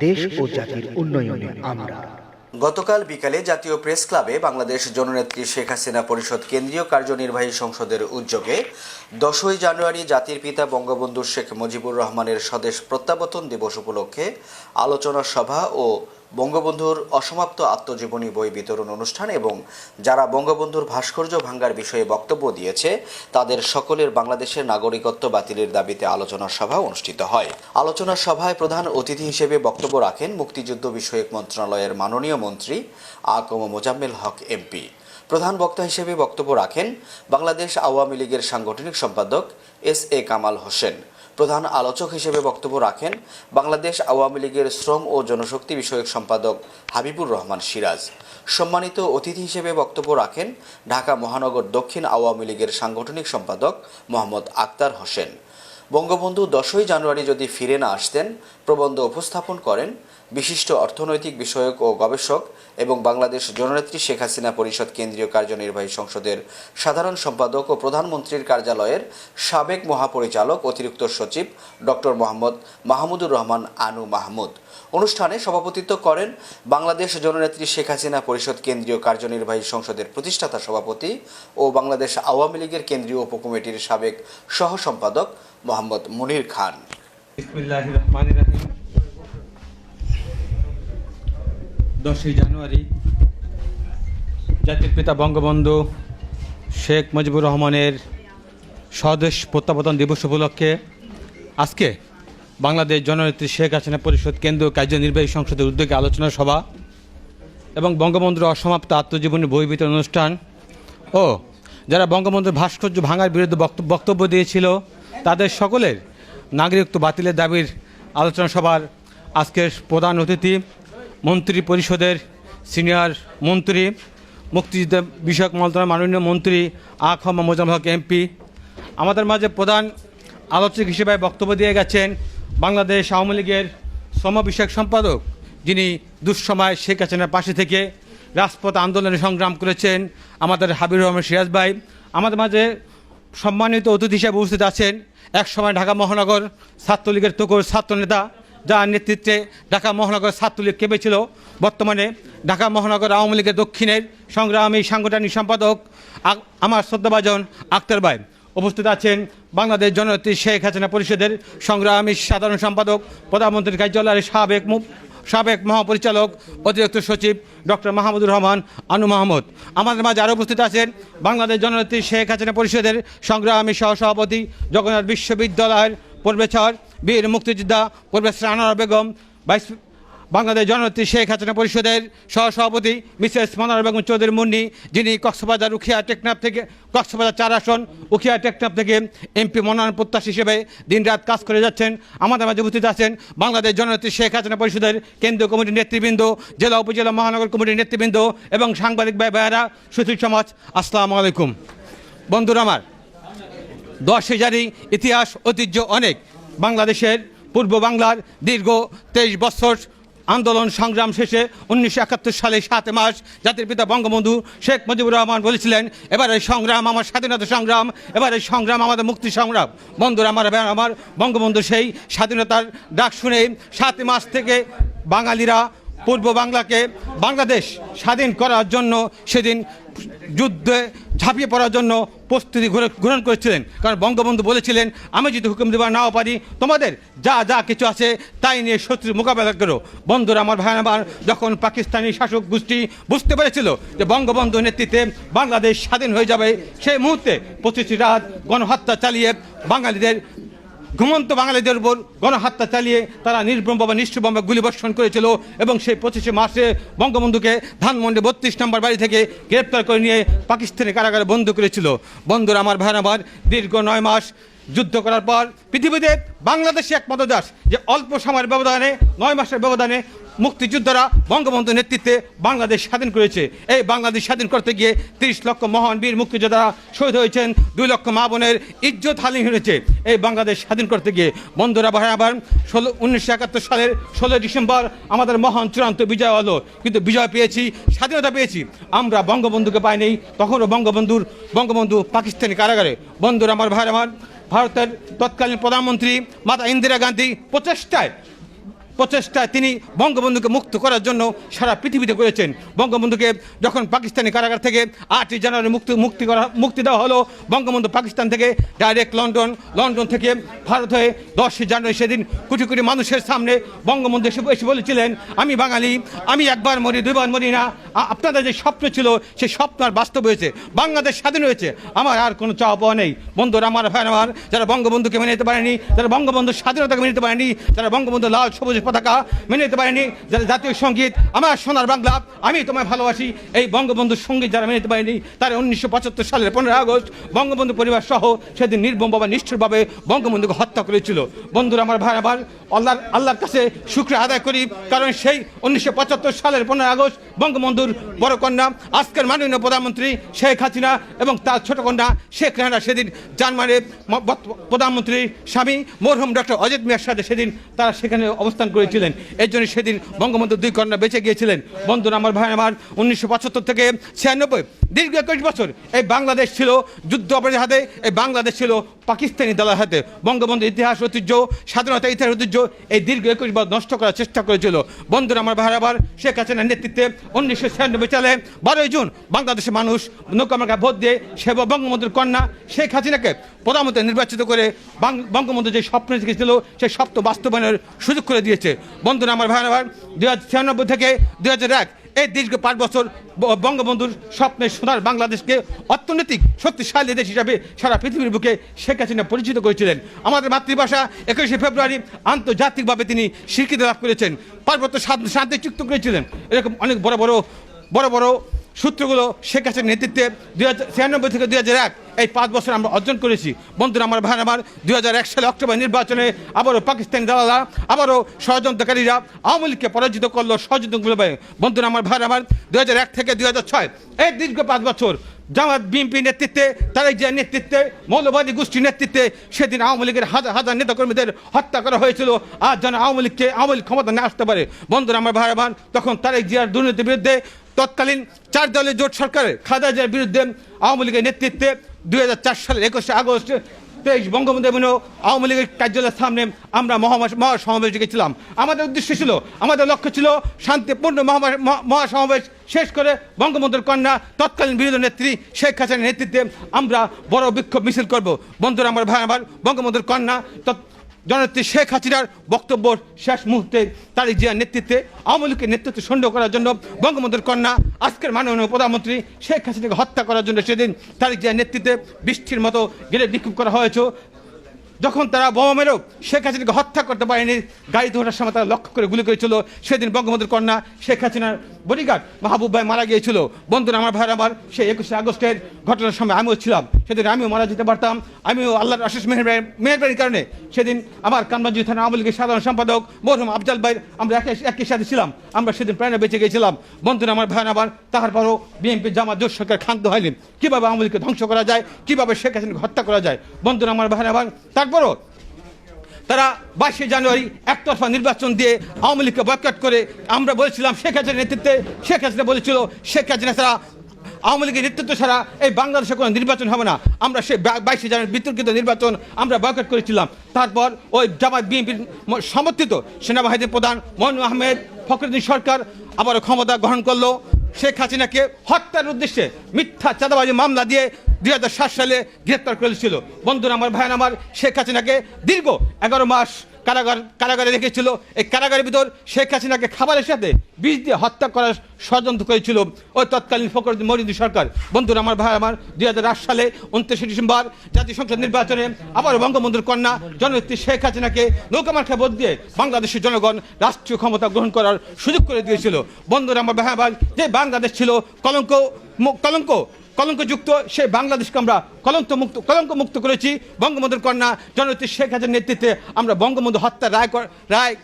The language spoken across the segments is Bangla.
দেশ ও জাতির উন্নয়নে আমরা। গতকাল বিকালে জাতীয় প্রেস ক্লাবে বাংলাদেশ জননেত্রী শেখ হাসিনা পরিষদ কেন্দ্রীয় কার্যনির্বাহী সংসদের উদ্যোগে দশই জানুয়ারি জাতির পিতা বঙ্গবন্ধু শেখ মুজিবুর রহমানের স্বদেশ প্রত্যাবর্তন দিবস উপলক্ষে আলোচনা সভা ও বঙ্গবন্ধুর অসমাপ্ত আত্মজীবনী বই বিতরণ অনুষ্ঠান এবং যারা বঙ্গবন্ধুর ভাস্কর্য ভাঙ্গার বিষয়ে বক্তব্য দিয়েছে, তাদের সকলের বাংলাদেশের নাগরিকত্ব বাতিলের দাবিতে আলোচনা সভা অনুষ্ঠিত হয়। আলোচনা সভায় প্রধান অতিথি হিসেবে বক্তব্য রাখেন মুক্তিযুদ্ধ বিষয়ক মন্ত্রণালয়ের মাননীয় মন্ত্রী আকম মোজাম্মেল হক এমপি প্রধান বক্তা হিসেবে বক্তব্য রাখেন বাংলাদেশ আওয়ামী লীগের সাংগঠনিক সম্পাদক এস এ কামাল হোসেন। প্রধান আলোচক হিসেবে বক্তব্য রাখেন বাংলাদেশ আওয়ামী লীগের শ্রম ও জনশক্তি বিষয়ক সম্পাদক হাবিবুর রহমান সিরাজ। সম্মানিত অতিথি হিসেবে বক্তব্য রাখেন ঢাকা মহানগর দক্ষিণ আওয়ামী লীগের সাংগঠনিক সম্পাদক মোহাম্মদ আক্তার হোসেন। বঙ্গবন্ধু দশই জানুয়ারি যদি ফিরে না আসতেন, প্রবন্ধ উপস্থাপন করেন বিশিষ্ট অর্থনৈতিক বিষয়ক ও গবেষক এবং বাংলাদেশ জননেত্রী শেখ হাসিনা পরিষদ কেন্দ্রীয় কার্যনির্বাহী সংসদের সাধারণ সম্পাদক ও প্রধানমন্ত্রীর কার্যালয়ের সাবেক মহাপরিচালক অতিরিক্ত সচিব ডক্টর মোহাম্মদ মাহমুদুর রহমান আনু মাহমুদ। অনুষ্ঠানে সভাপতিত্ব করেন বাংলাদেশ জননেত্রী শেখ হাসিনা পরিষদ কেন্দ্রীয় কার্যনির্বাহী সংসদের প্রতিষ্ঠাতা সভাপতি ও বাংলাদেশ আওয়ামী লীগের কেন্দ্রীয় উপকমিটির সাবেক সহ সম্পাদক মোহাম্মদ মুনির খান। রহমান রাহিম। দশই জানুয়ারি জাতির পিতা বঙ্গবন্ধু শেখ মুজিবুর রহমানের স্বদেশ প্রত্যাবর্তন দিবস উপলক্ষে আজকে বাংলাদেশ জননেত্রী শেখ হাসিনা পরিষদ কেন্দ্রীয় কার্যনির্বাহী সংসদের উদ্যোগে আলোচনা সভা এবং বঙ্গবন্ধুর অসমাপ্ত আত্মজীবনী বই অনুষ্ঠান ও যারা বঙ্গবন্ধুর ভাস্কর্য ভাঙার বিরুদ্ধে বক্ত- বক্তব্য দিয়েছিল, তাদের সকলের নাগরিকত্ব বাতিলের দাবির আলোচনা সভার আজকের প্রধান অতিথি মন্ত্রী পরিষদের সিনিয়র মন্ত্রী, মুক্তিযুদ্ধ বিষয়ক মন্ত্রণালয়ের মাননীয় মন্ত্রী আখ মোজাম হক এমপি আমাদের মাঝে প্রধান আলোচক হিসেবে বক্তব্য দিয়ে গেছেন বাংলাদেশ আওয়ামী লীগের শ্রম বিষয়ক সম্পাদক, যিনি দুঃসময় শেখ হাসিনার পাশে থেকে রাজপথ আন্দোলনে সংগ্রাম করেছেন আমাদের হাবিব রহমান সিরাজ ভাই। আমাদের মাঝে সম্মানিত অতিথি হিসেবে উপস্থিত আছেন একসময় ঢাকা মহানগর ছাত্রলীগের তোকর ছাত্রনেতা যার নেতৃত্বে ঢাকা মহানগর ছাত্রলীগ কেঁপেছিল। বর্তমানে ঢাকা মহানগর আওয়ামী লীগের দক্ষিণের সংগ্রামী সাংগঠনিক সম্পাদক আমার শ্রদ্ধাভাজন আক্তার ভাই। উপস্থিত আছেন বাংলাদেশ জননেত্রী শেখ হাসিনা পরিষদের সংগ্রামী সাধারণ সম্পাদক, প্রধানমন্ত্রীর কার্যালয়ের সাবেক সাবেক মহাপরিচালক, অতিরিক্ত সচিব ডক্টর মাহমুদুর রহমান আনু মাহমুদ। আমাদের মাঝে আরও উপস্থিত আছেন বাংলাদেশ জননেত্রী শেখ হাসিনা পরিষদের সংগ্রামী সহসভাপতি জগন্নাথ বিশ্ববিদ্যালয়ের পরিবেশর বীর মুক্তিযোদ্ধা পরিবেশ আনোয়ার বেগম, ভাইস বাংলাদেশ জননেত্রী শেখ হাসিনা পরিষদের সহসভাপতি মিসেস মনোয়ার বেগম চৌধুরী মুন্নি, যিনি কক্সবাজার উখিয়া টেকনাফ থেকে, কক্সবাজার চার আসন, উখিয়া টেকনাফ থেকে এমপি মনোনয়ন প্রত্যাশী হিসেবে দিনরাত কাজ করে যাচ্ছেন। আমাদের মাঝে উপস্থিত আছেন বাংলাদেশ জননেত্রী শেখ হাসিনা পরিষদের কেন্দ্রীয় কমিটির নেতৃবৃন্দ, জেলা উপজেলা মহানগর কমিটির নেতৃবৃন্দ এবং সাংবাদিক ভাই ভাইয়েরা, সুশীল সমাজ, আসসালামু আলাইকুম। বন্ধুরা আমার দশই জারি ইতিহাস, ঐতিহ্য অনেক। বাংলাদেশের পূর্ব বাংলার দীর্ঘ তেইশ বছর আন্দোলন সংগ্রাম শেষে উনিশশো একাত্তর সালে সাত মাস জাতির পিতা বঙ্গবন্ধু শেখ মুজিবুর রহমান বলেছিলেন এবার এই সংগ্রাম আমার স্বাধীনতা সংগ্রাম এবার এই সংগ্রাম আমাদের মুক্তি সংগ্রাম। বন্ধুরা, আমার আমার বঙ্গবন্ধু সেই স্বাধীনতার ডাক শুনে সাত মাস থেকে বাঙালিরা পূর্ব বাংলাকে বাংলাদেশ স্বাধীন করার জন্য সেদিন যুদ্ধে ঝাঁপিয়ে পড়ার জন্য প্রস্তুতি গ্রহণ- করেছিলেন। কারণ বঙ্গবন্ধু বলেছিলেন, আমি যদি হুকুম দেবার নাও পারি, তোমাদের যা যা কিছু আছে তাই নিয়ে শত্রুর মোকাবেলা করো। বন্ধুরা, আমার ভাই আমার যখন পাকিস্তানি শাসক গোষ্ঠী বুঝতে পেরেছিল যে বঙ্গবন্ধু নেতৃত্বে বাংলাদেশ স্বাধীন হয়ে যাবে, সেই মুহূর্তে পঁচিশে রাত গণহত্যা চালিয়ে বাঙালিদের ঘুমন্ত বাঙালিদের উপর গণহত্যা চালিয়ে তারা নির্মমভাবে নিষ্ঠুরভাবে গুলিবর্ষণ করেছিল এবং সেই পঁচিশে মার্চে বঙ্গবন্ধুকে ধানমন্ডি বত্রিশ নম্বর বাড়ি থেকে গ্রেপ্তার করে নিয়ে পাকিস্তানি কারাগারে বন্ধ করেছিল। বন্ধুরা, আমার ভাই আমার দীর্ঘ নয় মাস যুদ্ধ করার পর পৃথিবীতে বাংলাদেশে একমাত্র দেশ যে অল্প সময়ের ব্যবধানে, নয় মাসের ব্যবধানে মুক্তিযোদ্ধারা বঙ্গবন্ধু নেতৃত্বে বাংলাদেশ স্বাধীন করেছে। এই বাংলাদেশ স্বাধীন করতে গিয়ে তিরিশ লক্ষ মহান বীর মুক্তিযোদ্ধারা শহীদ হয়েছেন, দুই লক্ষ মা বোনের ইজ্জত হানি হয়েছে। এই বাংলাদেশ স্বাধীন করতে গিয়ে বন্ধুরা ভাই আবার ষোলো, উনিশশো একাত্তর সালের ষোলোই ডিসেম্বর আমাদের মহান চূড়ান্ত বিজয় হলো। কিন্তু বিজয় পেয়েছি, স্বাধীনতা পেয়েছি। আমরা বঙ্গবন্ধুকে পাইনি তখনও বঙ্গবন্ধুর, বঙ্গবন্ধু পাকিস্তানি কারাগারে। বন্ধুরা আমার ভাই, আমার ভারতের তৎকালীন প্রধানমন্ত্রী মাতা ইন্দিরা গান্ধী প্রচেষ্টায় প্রচেষ্টায় তিনি বঙ্গবন্ধুকে মুক্ত করার জন্য সারা পৃথিবীতে করেছেন বঙ্গবন্ধুকে যখন পাকিস্তানি কারাগার থেকে আটই জানুয়ারি মুক্তি মুক্তি করা, মুক্তি দেওয়া হলো, বঙ্গবন্ধু পাকিস্তান থেকে ডাইরেক্ট লন্ডন লন্ডন থেকে ভারত হয়ে দশই জানুয়ারি সেদিন কোটি কোটি মানুষের সামনে বঙ্গবন্ধু এসে এসে বলেছিলেন, আমি বাঙালি, আমি একবার মরি, দুইবার মরি না। আপনাদের যে স্বপ্ন ছিল, সেই স্বপ্ন আর বাস্তব হয়েছে। বাংলাদেশ স্বাধীন হয়েছে। আমার আর কোনো চাওয়া পাওয়া নেই। বন্ধুরা, আমার ভাই আমার, যারা বঙ্গবন্ধুকে মেনে নিতে পারেনি, যারা বঙ্গবন্ধুর স্বাধীনতাকে মেনে নিতে পারেনি, যারা বঙ্গবন্ধু লাল, সবুজ পতাকা মেনে নিতে পারেনি যারা জাতীয় সংগীত। আমার সোনার বাংলা, আমি তোমায় ভালোবাসি। এই বঙ্গবন্ধুর সংগীত যারা মেনে নিতে পারেনি, তারা উনিশশো পঁচাত্তর সালের পনেরো আগস্ট বঙ্গবন্ধু পরিবার সহ সেদিন নির্মমভাবে নিষ্ঠুরভাবে বঙ্গবন্ধুকে হত্যা করেছিল। বন্ধুরা, আমার ভাই, আমার আল্লাহর আল্লাহর কাছে শুক্রিয়া আদায় করি, কারণ সেই উনিশশো পঁচাত্তর সালের পনেরো আগস্ট বঙ্গবন্ধুর বড় কন্যা, আজকের মাননীয় প্রধানমন্ত্রী শেখ হাসিনা এবং তার ছোট কন্যা শেখ রেহানা সেদিন জানমারে প্রধানমন্ত্রী স্বামী মরহুম ডক্টর অজিত মিয়ার সাথে সেদিন তারা সেখানে অবস্থান করেছিলেন। এর জন্য সেদিন বঙ্গবন্ধু দুই কন্যা বেঁচে গিয়েছিলেন। বন্ধুরা, আমার ভাই আমার উনিশশো পঁচাত্তর থেকে ছিয়ানব্বই। দীর্ঘ একুশ বছর এই বাংলাদেশ ছিল যুদ্ধ অপরাধের হাতে, এই বাংলাদেশ ছিল পাকিস্তানি দলের হাতে। বঙ্গবন্ধুর ইতিহাস ঐতিহ্য, স্বাধীনতা ইতিহাস ঐতিহ্য এই দীর্ঘ একুশ বছর নষ্ট করার চেষ্টা করেছিল। বন্ধুরা, আমার ভাই আবার শেখ হাসিনার নেতৃত্বে উনিশশো ছিয়ানব্বই সালে বারোই জুন বাংলাদেশের মানুষ নৌকামার্কা ভোট দিয়ে সে বঙ্গবন্ধুর কন্যা শেখ হাসিনাকে প্রধানমন্ত্রী নির্বাচিত করে বঙ্গবন্ধু যে স্বপ্ন দেখেছিল, সেই স্বপ্ন বাস্তবায়নের সুযোগ করে দিয়েছে। বন্ধুরা, আমার ভাই আবার দুই হাজার ছিয়ানব্বই থেকে দুই হাজার এক এই দীর্ঘ পাঁচ বছর বঙ্গবন্ধুর স্বপ্নের সোনার বাংলাদেশকে অর্থনৈতিক শক্তিশালী দেশ হিসাবে সারা পৃথিবীর বুকে শেখ হাসিনা পরিচিত করেছিলেন। আমাদের মাতৃভাষা একুশে ফেব্রুয়ারি আন্তর্জাতিকভাবে তিনি স্বীকৃতি লাভ করেছেন। পার্বত্য শান্তি- শান্তি চুক্ত করেছিলেন। এরকম অনেক বড় বড় বড় বড় সূত্রগুলো শেখ হাসিনার নেতৃত্বে দুই হাজার ছিয়ানব্বই থেকে দুই হাজার এক এই পাঁচ বছর আমরা অর্জন করেছি। বন্ধুরা, আমার ভাই আমার দুই হাজার এক সালে অক্টোবর নির্বাচনে আবারও পাকিস্তানি দালালা আবারও ষড়যন্ত্রকারীরা আওয়ামী লীগকে পরাজিত করল ষড়যন্ত্রগুলো বন্ধুরা, আমার ভাই আমার দুই হাজার এক থেকে দুই হাজার ছয়, এই দীর্ঘ পাঁচ বছর জামাত, বিএনপি নেতৃত্বে তারেক জিয়ার নেতৃত্বে, মৌলবাদী গোষ্ঠীর নেতৃত্বে সেদিন আওয়ামী লীগের হাজার হাজার নেতাকর্মীদের হত্যা করা হয়েছিল। আর যেন আওয়ামী লীগকে আওয়ামী লীগ ক্ষমতা না আসতে পারে। বন্ধুরা, আমার ভাই আমার, তখন তারেক জিয়ার দুর্নীতির বিরুদ্ধে তৎকালীন চার দলের জোট সরকারের খালেদা জিয়ার বিরুদ্ধে আওয়ামী লীগের নেতৃত্বে দুই সালের একুশে আগস্ট তেইশ বঙ্গবন্ধু এবং আওয়ামী লীগের কার্যালয়ের সামনে আমরা মহাসমাবেশ ডেকেছিলাম। আমাদের উদ্দেশ্য ছিল, আমাদের লক্ষ্য ছিল শান্তিপূর্ণ মহাসমাবেশ শেষ করে বঙ্গবন্ধুর কন্যা, তৎকালীন বিরোধী নেত্রী শেখ হাসিনার নেতৃত্বে আমরা বড় বিক্ষোভ মিছিল করব। বন্ধুরা, আমার ভাই, আমার বঙ্গবন্ধুর কন্যা জননেত্রী শেখ হাসিনার বক্তব্য শেষ মুহূর্তে তারিক জিয়ার নেতৃত্বে আওয়ামী লীগের নেতৃত্ব সন্দেহ করার জন্য বঙ্গবন্ধুর কন্যা, আজকের মাননীয় প্রধানমন্ত্রী শেখ হাসিনাকে হত্যা করার জন্য সেদিন তারিক জিয়ার নেতৃত্বে বৃষ্টির মতো গেলে বিক্ষোভ করা হয়েছে। যখন তারা বোমা মেরেও শেখ হাসিনাকে হত্যা করতে পারেনি, গাড়ি ধরার সময় তারা লক্ষ্য করে গুলি করেছিল। সেদিন বঙ্গবন্ধুর কন্যা শেখ হাসিনার বডিগার্ড মাহবুব ভাই মারা গিয়েছিল। বন্ধুরা, আমার ভাই আমার সেই একুশে আগস্টের ঘটনার সময় আমিও ছিলাম। সেদিন আমিও মারা যেতে পারতাম। আমিও আল্লাহর আশিস মেহরবানি, মেহরবানির কারণে সেদিন আমার কানবাঞ্জি থানা আওয়ামী লীগের সাধারণ সম্পাদক মরহুম আফজাল ভাই, আমরা একই একই সাথে ছিলাম। আমরা সেদিন প্রাণে বেঁচে গিয়েছিলাম। বন্ধুরা, আমার ভাই আমার, তাহার পরও বিএনপি জামাত জোট সরকার ক্ষান্ত হয়নি। কীভাবে আওয়ামী লীগকে ধ্বংস করা যায়? কীভাবে শেখ হাসিনাকে হত্যা করা যায়? বন্ধুরা, আমার ভাই আমার তারপরও তারা বাইশে জানুয়ারি একতরফা নির্বাচন দিয়ে আওয়ামী লীগকে বয়কট করে আমরা বলেছিলাম শেখ হাসিনার নেতৃত্বে, শেখ হাসিনা বলেছিল, শেখ হাসিনা ছাড়া আওয়ামী লীগের নেতৃত্ব ছাড়া এই বাংলাদেশে কোনো নির্বাচন হবে না। আমরা সে বাইশে জানুয়ারি বিতর্কিত নির্বাচন আমরা বয়কট করেছিলাম। তারপর ওই জামাত বিএনপির সমর্থিত সেনাবাহিনীর প্রধান মনু আহমেদ, ফখরুদ্দিন সরকার আবারও ক্ষমতা গ্রহণ করল। শেখ হাসিনাকে হত্যার উদ্দেশ্যে মিথ্যা চাঁদাবাজি মামলা দিয়ে দুই হাজার সাত সালে গ্রেপ্তার করেছিল। বন্ধুরা, আমার ভাই আমার শেখ হাসিনাকে দীর্ঘ এগারো মাস কারাগার, কারাগারে রেখেছিল। এই কারাগারের ভিতর শেখ হাসিনাকে খাবারের সাথে বিষ দিয়ে হত্যা করার ষড়যন্ত্র করেছিল ওই তৎকালীন ফখরুদ্দিন মরিদি সরকার। বন্ধুরা, আমার ভাই আমার দুই হাজার আট সালে উনত্রিশে ডিসেম্বর জাতীয় সংসদ নির্বাচনে আবার বঙ্গবন্ধুর কন্যা জননেত্রী শেখ হাসিনাকে নৌকামার্খা ভোট দিয়ে বাংলাদেশের জনগণ রাষ্ট্রীয় ক্ষমতা গ্রহণ করার সুযোগ করে দিয়েছিল। বন্ধুরা, আমার ভাই আমার যে বাংলাদেশ ছিল, কলঙ্ক কলঙ্ক কলঙ্কযুক্ত, সে বাংলাদেশকে আমরা কলঙ্ক মুক্ত কলঙ্ক মুক্ত করেছি। বঙ্গবন্ধুর কন্যা জননেত্রী শেখ হাজার নেতৃত্বে আমরা বঙ্গবন্ধু হত্যা রায় রায়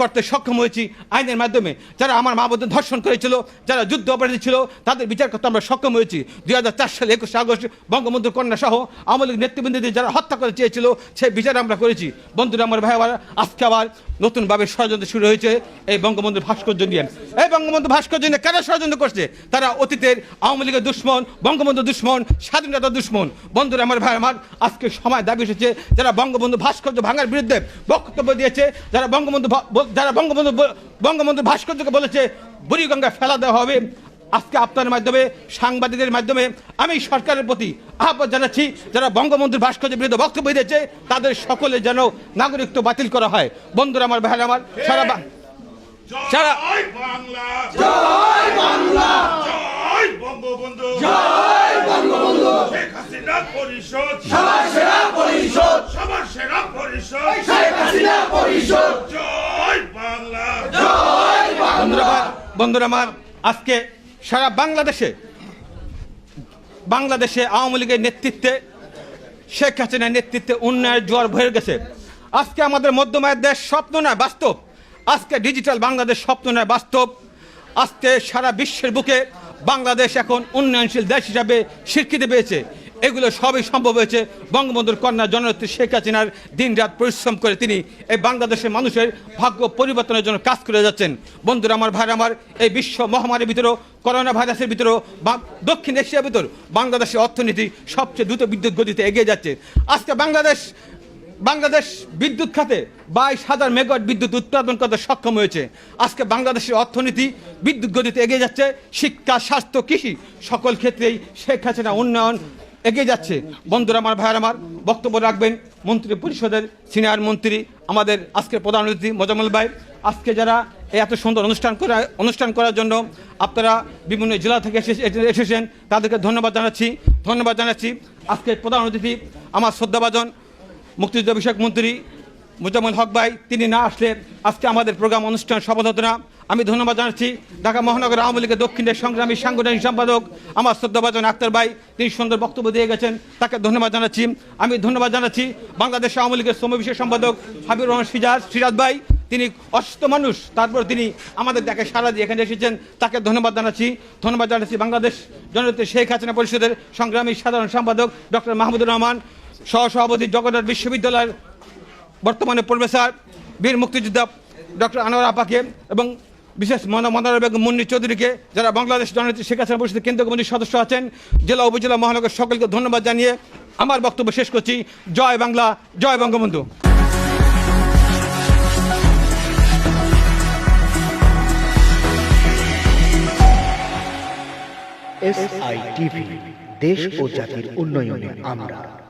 করতে সক্ষম হয়েছি আইনের মাধ্যমে। যারা আমার মা বোনদের ধর্ষণ করেছিল, যারা যুদ্ধ অপরাধী ছিল, তাদের বিচার করতে আমরা সক্ষম হয়েছি। দুই হাজার চার সালে একুশে আগস্ট বঙ্গবন্ধুর কন্যা সহ আওয়ামী লীগ নেতৃবৃন্দদের যারা হত্যা করে চেয়েছিল, সেই বিচার আমরা করেছি। বন্ধুরা, আমার ভাই আবার আজকে আবার নতুনভাবে ষড়যন্ত্র শুরু হয়েছে এই বঙ্গবন্ধু ভাস্কর্য নিয়ে। এই বঙ্গবন্ধু ভাস্কর্য নিয়ে কেন ষড়যন্ত্র করছে? তারা অতীতের আওয়ামী লীগের দুশ্মন বঙ্গবন্ধু দুশ্মন স্বাধীনতা দুশ্মন। বন্ধুরা, আমার ভাই, আমার আজকে সময় দাবি এসেছে, যারা বঙ্গবন্ধু ভাস্কর্য ভাঙার বিরুদ্ধে বক্তব্য দিয়েছে, যারা বঙ্গবন্ধু যারা বঙ্গবন্ধু বঙ্গবন্ধু ভাস্কর্যকে বলেছে বুড়িগঙ্গা ফেলা দেওয়া হবে। আজকে আপনার মাধ্যমে সাংবাদিকদের মাধ্যমে আমি সরকারের প্রতি আহ্বান জানাচ্ছি যারা বঙ্গবন্ধুর ভাস্কর্যের বিরুদ্ধে বক্তব্য দিয়েছে তাদের সকলে যেন নাগরিকত্ব বাতিল করা হয়। বন্ধুরা আমার ভাইয়ের আমার সারা বা- সারা জয় বাংলা। জয় বাংলা। জয় বঙ্গবন্ধু। জয় বঙ্গবন্ধু। শেখ হাসিনা পরিষদ। সবার সেরা পরিষদ। সবার সেরা পরিষদ। বন্ধুরা আমার- আজকে সারা বাংলাদেশে বাংলাদেশে আওয়ামী লীগের নেতৃত্বে, শেখ হাসিনার নেতৃত্বে উন্নয়নের জোয়ার ভরে গেছে। আজকে আমাদের মধ্যমায়ের দেশ স্বপ্ন নয়, বাস্তব। আজকে ডিজিটাল বাংলাদেশ স্বপ্ন নয়, বাস্তব। আজকে সারা বিশ্বের বুকে বাংলাদেশ এখন উন্নয়নশীল দেশ হিসাবে স্বীকৃতি পেয়েছে। এগুলো সবই সম্ভব হয়েছে। বঙ্গবন্ধুর কন্যা জননেত্রী শেখ হাসিনার দিনরাত পরিশ্রম করে তিনি এই বাংলাদেশের মানুষের ভাগ্য পরিবর্তনের জন্য কাজ করে যাচ্ছেন। বন্ধুরা আমার ভাই আমার, এই বিশ্ব মহামারীর ভিতরেও করোনা ভাইরাসের ভিতরেও দক্ষিণ এশিয়ার ভিতর বাংলাদেশের অর্থনীতি সবচেয়ে দ্রুত বিদ্যুৎ গতিতে এগিয়ে যাচ্ছে। আজকে বাংলাদেশ বাংলাদেশ বিদ্যুৎ খাতে বাইশ হাজার মেগাওয়াট বিদ্যুৎ উৎপাদন করতে সক্ষম হয়েছে। আজকে বাংলাদেশের অর্থনীতি বিদ্যুৎ গতিতে এগিয়ে যাচ্ছে। শিক্ষা, স্বাস্থ্য, কৃষি সকল ক্ষেত্রেই শেখ হাসিনা উন্নয়ন এগিয়ে যাচ্ছে। বন্ধুরা আমার ভাইয়ের আমার, বক্তব্য রাখবেন মন্ত্রী পরিষদের সিনিয়র মন্ত্রী, আমাদের আজকের প্রধান অতিথি মোজাম্মল ভাই। আজকে যারা এত সুন্দর অনুষ্ঠান করা অনুষ্ঠান করার জন্য আপনারা বিভিন্ন জেলা থেকে এসে- এসে- এসেছেন, তাদেরকে ধন্যবাদ জানাচ্ছি। ধন্যবাদ জানাচ্ছি আজকের প্রধান অতিথি আমার শ্রদ্ধাভাজন মুক্তিযুদ্ধ বিষয়ক মন্ত্রী মুজাম্মল হক ভাই। তিনি না আসলে আজকে আমাদের প্রোগ্রাম অনুষ্ঠান সফল হতো না। আমি ধন্যবাদ জানাচ্ছি ঢাকা মহানগর আওয়ামী লীগের দক্ষিণের সংগ্রামী সাংগঠনিক সম্পাদক আমার শ্রদ্ধাভাজন আক্তার ভাই, তিনি সুন্দর বক্তব্য দিয়ে গেছেন, তাকে ধন্যবাদ জানাচ্ছি। আমি ধন্যবাদ জানাচ্ছি বাংলাদেশ আওয়ামী লীগের শ্রম বিষয় সম্পাদক হাবিবুর রহমান সিরাজ সিরাজ ভাই, তিনি অসুস্থ মানুষ, তারপর তিনি আমাদের দেখে সারা দিয়ে এখানে এসেছেন, তাকে ধন্যবাদ জানাচ্ছি। ধন্যবাদ জানাচ্ছি বাংলাদেশ জননেত্রী শেখ হাসিনা পরিষদের সংগ্রামী সাধারণ সম্পাদক ডক্টর মাহমুদুর রহমান, সহসভাপতি জগন্নাথ বিশ্ববিদ্যালয়ের বর্তমানে প্রফেসর, বীর মুক্তিযোদ্ধা ডক্টর আনোয়ার আপাকে এবং বিশেষ মন- মনোহর বেগম মুন্নি চৌধুরীকে যারা বাংলাদেশ জননেত্রী শেখ হাসিনা পরিষদের কেন্দ্রীয় কমিটির সদস্য আছেন, জেলা উপজেলা মহানগর সকলকে ধন্যবাদ জানিয়ে আমার বক্তব্য শেষ করছি। জয় বাংলা, জয় বঙ্গবন্ধু। এস আই টিভি, দেশ ও জাতির উন্নয়নে আমরা।